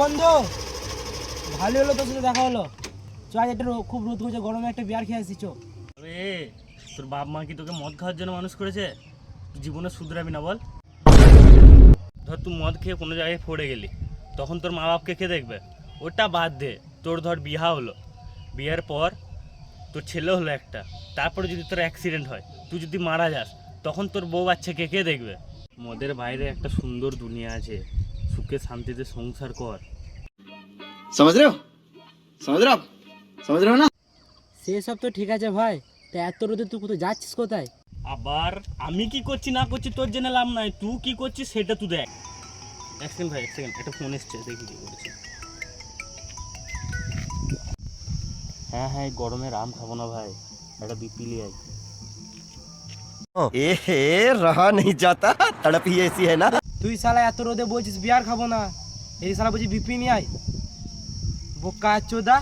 বন্ধু। ভালো হলো তোর সাথে দেখা হলো। চ, আজ একটা খুব রোদ করছে গরমে একটা বিয়ার খেয়ে আসছি চো। তোর বাপ মা কি তোকে মদ খাওয়ার জন্য মানুষ করেছে? তুই জীবনে শুধরাবি না, বল। ধর, তুই মদ খেয়ে কোনো জায়গায় পড়ে গেলি। তখন তোর মা বাপকে কে দেখবে? ওটা বাদ দে। তোর ধর বিহা হলো। বিয়ের পর তোর ছেলে হলো একটা। তারপরে যদি তোর অ্যাক্সিডেন্ট হয়, তুই যদি মারা যাস, তখন তোর বউ বাচ্চাকে কে দেখবে? মদের বাইরে একটা সুন্দর দুনিয়া আছে। সুখে শান্তিতে সংসার কর समझ रहे हो समझ रहे हो आप समझ रहे हो ना সেসব তো ঠিক আছে ভাই তা এত রোদে তুই কোথাও যাচ্ছিস কোথায় আবার আমি কি করছি না করছি তোর জেনে লাভ নাই তুই কি করছিস সেটা তুই দেখ এক সেকেন্ড ভাই এক সেকেন্ড একটা ফোন এসছে দেখি কি করেছে হ্যাঁ হ্যাঁ এই গরমে রাম খাবো না ভাই একটা বিপিলি আই ए रहा नहीं जाता तड़प ही ऐसी है ना তুই শালা এত রোদে বলছিস, বিয়ার খাব না। এই শালা বলছিস বিপি নিয়ে আয়। বোকা চোদা।